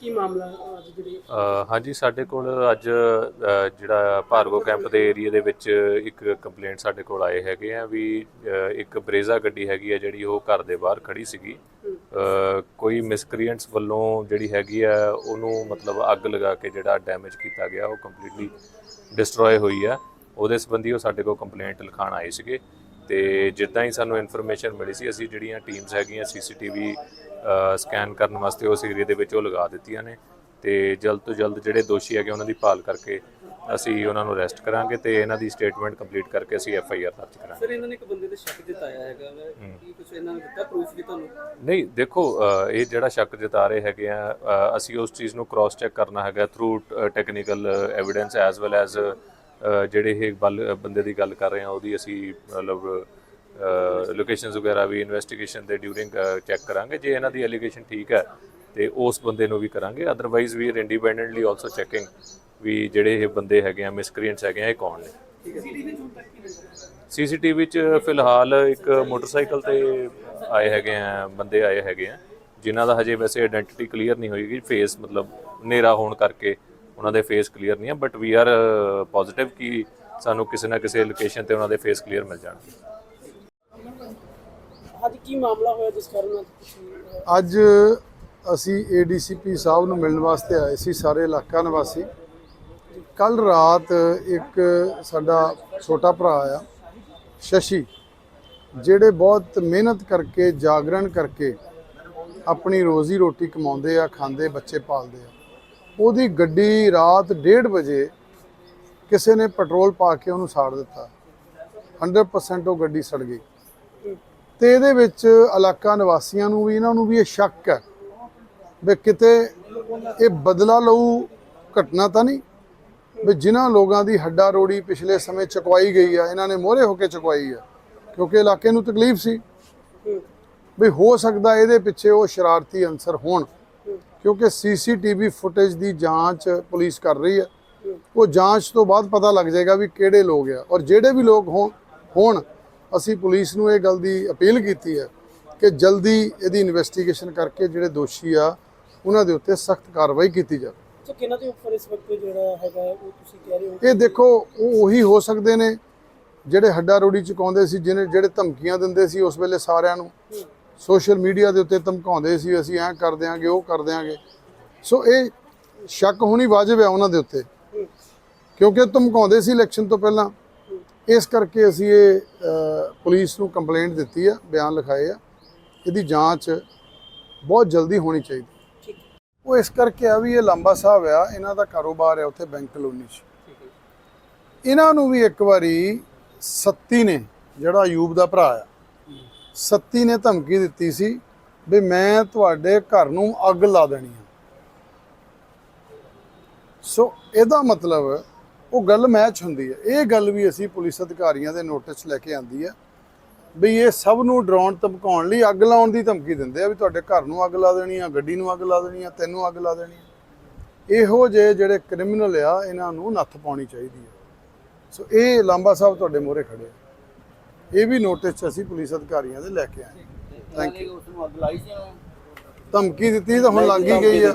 ਕੀ ਮਾਮਲਾ ਅੱਜ ਜਿਹੜੀ? ਅ, ਹਾਂਜੀ ਸਾਡੇ ਕੋਲ ਅੱਜ ਅ, ਜਿਹੜਾ ਭਾਰਗੋ ਕੈਂਪ ਦੇ ਏਰੀਆ ਦੇ ਵਿੱਚ ਇੱਕ ਕੰਪਲੇਂਟ ਸਾਡੇ ਕੋਲ ਆਏ ਹੈਗੇ ਆ ਵੀ ਅ, ਇੱਕ ਬਰੇਜ਼ਾ ਗੱਡੀ ਹੈਗੀ ਆ ਜਿਹੜੀ ਉਹ ਘਰ ਦੇ ਬਾਹਰ ਖੜੀ ਸੀਗੀ। ਅ, ਕੋਈ ਮਿਸਕ੍ਰੀਐਂਟਸ ਵੱਲੋਂ ਜਿਹੜੀ ਹੈਗੀ ਆ ਉਹਨੂੰ ਮਤਲਬ ਅੱਗ ਲਗਾ ਕੇ ਜਿਹੜਾ ਡੈਮੇਜ ਕੀਤਾ ਗਿਆ ਉਹ ਕੰਪਲੀਟਲੀ ਡਿਸਟਰੋਏ ਹੋਈ ਆ। ਉਹਦੇ ਸੰਬੰਧੀ ਉਹ ਸਾਡੇ ਕੋਲ ਕੰਪਲੇਂਟ ਲਿਖਾਣ ਆਏ ਸੀਗੇ। ਤੇ ਜਿੱਦਾਂ ਹੀ ਸਾਨੂੰ ਇਨਫੋਰਮੇਸ਼ਨ ਮਿਲੀ ਸੀ ਅਸੀਂ ਜਿਹੜੀਆਂ ਟੀਮਸ ਹੈਗੀਆਂ ਸੀਸੀਟੀਵੀ ਸਕੈਨ ਕਰਨ ਵਾਸਤੇ ਉਸ ਏਰੀਆ ਦੇ ਵਿੱਚ ਉਹ ਲਗਾ ਦਿੱਤੀਆਂ ਨੇ ਤੇ ਜਲਦ ਤੋਂ ਜਲਦ ਜਿਹੜੇ ਦੋਸ਼ੀ ਹੈਗੇ ਉਹਨਾਂ ਦੀ ਭਾਲ ਕਰਕੇ ਅਸੀਂ ਉਹਨਾਂ ਨੂੰ ਅਰੈਸਟ ਕਰਾਂਗੇ ਤੇ ਇਹਨਾਂ ਦੀ ਸਟੇਟਮੈਂਟ ਕੰਪਲੀਟ ਕਰਕੇ ਅਸੀਂ ਐਫ ਆਈ ਆਰ ਦਰਜ ਕਰਾਂਗੇ। ਸਰ ਇਹਨਾਂ ਨੇ ਇੱਕ ਬੰਦੇ ਤੇ ਸ਼ੱਕ ਜਤਾਇਆ ਹੈਗਾ ਕੀ ਕੁਝ ਇਹਨਾਂ ਨੇ ਦਿੱਤਾ ਪ੍ਰੂਫ ਵੀ ਤੁਹਾਨੂੰ? ਨਹੀਂ ਦੇਖੋ ਇਹ ਜਿਹੜਾ ਸ਼ੱਕ ਜਤਾ ਰਹੇ ਹੈਗੇ ਆ ਅਸੀਂ ਉਸ ਚੀਜ਼ ਨੂੰ ਕ੍ਰਾਸ ਚੈੱਕ ਕਰਨਾ ਹੈਗਾ through technical evidence as well as ਜਿਹੜੇ ਇਹ ਬਲ- ਬੰਦੇ ਦੀ ਗੱਲ ਕਰ ਰਹੇ ਆ ਉਹਦੀ ਅਸੀਂ, ਮਤਲਬ ਲੋਕੇਸ਼ਨਸ ਵਗੈਰਾ ਵੀ ਇਨਵੈਸਟੀਗੇਸ਼ਨ ਦੇ ਡਿਊਰਿੰਗ ਚੈੱਕ ਕਰਾਂਗੇ। ਜੇ ਇਹਨਾਂ ਦੀ ਐਲੀਗੇਸ਼ਨ ਠੀਕ ਹੈ, ਤੇ ਉਸ ਬੰਦੇ ਨੂੰ ਵੀ ਕਰਾਂਗੇ। ਅਦਰਵਾਈਜ਼ ਵੀ ਇੰਡੀਪੈਂਡੈਂਟਲੀ ਆਲਸੋ ਚੈਕਿੰਗ ਵੀ ਜਿਹੜੇ ਇਹ ਬੰਦੇ ਹੈਗੇ ਆ ਮਿਸਕ੍ਰੀਐਂਟਸ ਹੈਗੇ ਆ, ਇਹ ਕੌਣ ਨੇ। ਸੀਸੀਟੀਵੀ 'ਚ ਫਿਲਹਾਲ ਇੱਕ ਮੋਟਰਸਾਈਕਲ ਤੇ ਆਏ ਹੈਗੇ ਆ, ਬੰਦੇ ਆਏ ਹੈਗੇ ਆ, ਜਿਨ੍ਹਾਂ ਦਾ ਹਜੇ ਵੈਸੇ ਆਇਡੈਂਟੀਟੀ ਕਲੀਅਰ ਨਹੀਂ ਹੋਈਗੀ ਫੇਸ ਮਤਲਬ ਹਨੇਰਾ ਹੋਣ ਕਰਕੇ ਉਹਨਾਂ ਦੇ ਫੇਸ ਕਲੀਅਰ ਨਹੀਂ ਆ ਬਟ ਵੀ ਆਰ ਪੋਜ਼ਿਟਿਵ ਕਿ ਸਾਨੂੰ ਕਿਸੇ ਨਾ ਕਿਸੇ ਲੋਕੇਸ਼ਨ ਤੇ ਉਹਨਾਂ ਦੇ ਫੇਸ ਕਲੀਅਰ ਮਿਲ ਜਾਣਗੇ। ਅੱਜ ਕੀ ਮਾਮਲਾ ਹੋਇਆ ਜਿਸ ਕਾਰਨ ਅੱਜ ਅਸੀਂ ਏਡੀਸੀਪੀ ਸਾਹਿਬ ਨੂੰ ਮਿਲਣ ਵਾਸਤੇ ਆਏ ਸੀ ਸਾਰੇ ਇਲਾਕਾ ਨਿਵਾਸੀ। ਕੱਲ ਰਾਤ ਇੱਕ ਸਾਡਾ ਛੋਟਾ ਭਰਾ ਆ ਸ਼ਸ਼ੀ ਜਿਹੜੇ ਬਹੁਤ ਮਿਹਨਤ ਕਰਕੇ ਜਾਗਰਣ ਕਰਕੇ ਆਪਣੀ ਰੋਜ਼ੀ ਰੋਟੀ ਕਮਾਉਂਦੇ ਆ ਖਾਂਦੇ ਬੱਚੇ ਪਾਲਦੇ ਆ। ਉਹਦੀ ਗੱਡੀ ਰਾਤ 1:30 ਵਜੇ ਕਿਸੇ ਨੇ ਪੈਟਰੋਲ ਪਾ ਕੇ ਉਹਨੂੰ ਸਾੜ ਦਿੱਤਾ। 100% ਉਹ ਗੱਡੀ ਸੜ ਗਈ। ਤੇ ਇਹਦੇ ਵਿੱਚ ਇਲਾਕਾ ਨਿਵਾਸੀਆਂ ਨੂੰ ਵੀ, ਇਹਨਾਂ ਨੂੰ ਵੀ ਇਹ ਸ਼ੱਕ ਹੈ ਵੀ ਕਿਤੇ ਇਹ ਬਦਲਾ ਲਊ ਘਟਨਾ ਤਾਂ ਨਹੀਂ, ਵੀ ਜਿਨ੍ਹਾਂ ਲੋਕਾਂ ਦੀ ਹੱਡਾ ਰੋੜੀ ਪਿਛਲੇ ਸਮੇਂ ਚੁਕਵਾਈ ਗਈ ਆ, ਇਹਨਾਂ ਨੇ ਮੋਹਰੇ ਹੋ ਕੇ ਚੁਕਵਾਈ ਆ, ਕਿਉਂਕਿ ਇਲਾਕੇ ਨੂੰ ਤਕਲੀਫ ਸੀ। ਵੀ ਹੋ ਸਕਦਾ ਇਹਦੇ ਪਿੱਛੇ ਉਹ ਸ਼ਰਾਰਤੀ ਅੰਸਰ ਹੋਣ। ਕਿਉਂਕਿ ਸੀਸੀਟੀਵੀ ਫੁਟੇਜ ਦੀ ਜਾਂਚ ਪੁਲਿਸ ਕਰ ਰਹੀ ਹੈ। ਉਹ ਜਾਂਚ ਤੋਂ ਬਾਅਦ ਪਤਾ ਲੱਗ ਜਾਏਗਾ ਵੀ ਕਿਹੜੇ ਲੋਕ ਆ। ਔਰ ਜਿਹੜੇ ਵੀ ਲੋਕ ਹੋਣ ਹੋਣ ਅਸੀਂ ਪੁਲਿਸ ਨੂੰ ਇਹ ਗੱਲ ਦੀ ਅਪੀਲ ਕੀਤੀ ਹੈ ਕਿ ਜਲਦੀ ਇਹਦੀ ਇਨਵੈਸਟੀਗੇਸ਼ਨ ਕਰਕੇ ਜਿਹੜੇ ਦੋਸ਼ੀ ਆ ਉਹਨਾਂ ਦੇ ਉੱਤੇ ਸਖਤ ਕਾਰਵਾਈ ਕੀਤੀ ਜਾਵੇ। ਸੋ ਕਿਹਨਾਂ ਦੇ ਉੱਪਰ ਇਸ ਵਕਤ ਜਿਹੜਾ ਹੈਗਾ ਉਹ ਤੁਸੀਂ ਕਹਿ ਰਹੇ ਹੋ? ਇਹ ਦੇਖੋ ਉਹ ਉਹੀ ਹੋ ਸਕਦੇ ਨੇ ਜਿਹੜੇ ਹੱਡਾ ਰੋੜੀ ਚੁਕਾਉਂਦੇ ਸੀ ਜਿਹਨੇ ਜਿਹੜੇ ਧਮਕੀਆਂ ਦਿੰਦੇ ਸੀ ਉਸ ਵੇਲੇ ਸਾਰਿਆਂ ਨੂੰ। ਸੋਸ਼ਲ ਮੀਡੀਆ ਦੇ ਉੱਤੇ ਧਮਕਾਉਂਦੇ ਸੀ, ਅਸੀਂ ਐਂ ਕਰ ਦਿਆਂਗੇ, ਉਹ ਕਰ ਦਿਆਂਗੇ। ਸੋ ਇਹ ਸ਼ੱਕ ਹੋਣੀ ਵਾਜਬ ਹੈ ਉਹਨਾਂ ਦੇ ਉੱਤੇ। ਕਿਉਂਕਿ ਉਹ ਧਮਕਾਉਂਦੇ ਸੀ ਇਲੈਕਸ਼ਨ ਤੋਂ ਪਹਿਲਾਂ। ਇਸ ਕਰਕੇ ਅਸੀਂ ਇਹ ਪੁਲਿਸ ਨੂੰ ਕੰਪਲੇਂਟ ਦਿੱਤੀ ਆ, ਬਿਆਨ ਲਿਖਾਏ ਆ। ਇਹਦੀ ਜਾਂਚ ਬਹੁਤ ਜਲਦੀ ਹੋਣੀ ਚਾਹੀਦੀ। ਉਹ ਇਸ ਕਰਕੇ ਆ ਵੀ ਇਹ ਲੰਬਾ ਸਾਹਿਬ ਆ, ਇਹਨਾਂ ਦਾ ਕਾਰੋਬਾਰ ਹੈ ਉੱਥੇ ਬੈਂਕ ਕਲੋਨੀ 'ਚ। ਇਹਨਾਂ ਨੂੰ ਵੀ ਇੱਕ ਵਾਰੀ ਸੱਤੀ ਨੇ, ਜਿਹੜਾ ਅਯੂਬ ਦਾ ਭਰਾ ਆ। ਸੱਤੀ ਨੇ ਧਮਕੀ ਦਿੱਤੀ ਸੀ ਵੀ ਮੈਂ ਤੁਹਾਡੇ ਘਰ ਨੂੰ ਅੱਗ ਲਾ ਦੇਣੀ ਆ। ਸੋ ਇਹਦਾ ਮਤਲਬ ਉਹ ਗੱਲ ਮੈਚ ਹੁੰਦੀ ਹੈ ਇਹ ਗੱਲ ਵੀ ਅਸੀਂ ਪੁਲਿਸ ਅਧਿਕਾਰੀਆਂ ਦੇ ਨੋਟਿਸ ਲੈ ਕੇ ਆਂਦੀ ਹੈ ਵੀ ਇਹ ਸਭ ਨੂੰ ਡਰਾਉਣ, ਧਮਕਾਉਣ ਲਈ ਅੱਗ ਲਾਉਣ ਦੀ ਧਮਕੀ ਦਿੰਦੇ ਆ ਵੀ ਤੁਹਾਡੇ ਘਰ ਨੂੰ ਅੱਗ ਲਾ ਦੇਣੀ ਆ, ਗੱਡੀ ਨੂੰ ਅੱਗ ਲਾ ਦੇਣੀ ਆ, ਤੈਨੂੰ ਅੱਗ ਲਾ ਦੇਣੀ ਆ। ਇਹੋ ਜਿਹੇ ਜਿਹੜੇ ਕ੍ਰਿਮੀਨਲ ਆ, ਇਹਨਾਂ ਨੂੰ ਨੱਥ ਪਾਉਣੀ ਚਾਹੀਦੀ ਹੈ ਸੋ ਇਹ ਲਾਂਬਾ ਸਾਹਿਬ ਤੁਹਾਡੇ ਮੂਹਰੇ ਖੜੇ ਆ। ਇਹ ਵੀ ਨੋਟਿਸ 'ਚ ਅਸੀਂ ਪੁਲਿਸ ਅਧਿਕਾਰੀਆਂ ਦੇ ਲੈ ਕੇ ਆਏ ਥੈਂਕ ਯੂ ਧਮਕੀ ਦਿੱਤੀ ਤਾਂ ਹੁਣ ਲੱਗ ਹੀ ਗਈ ਆ।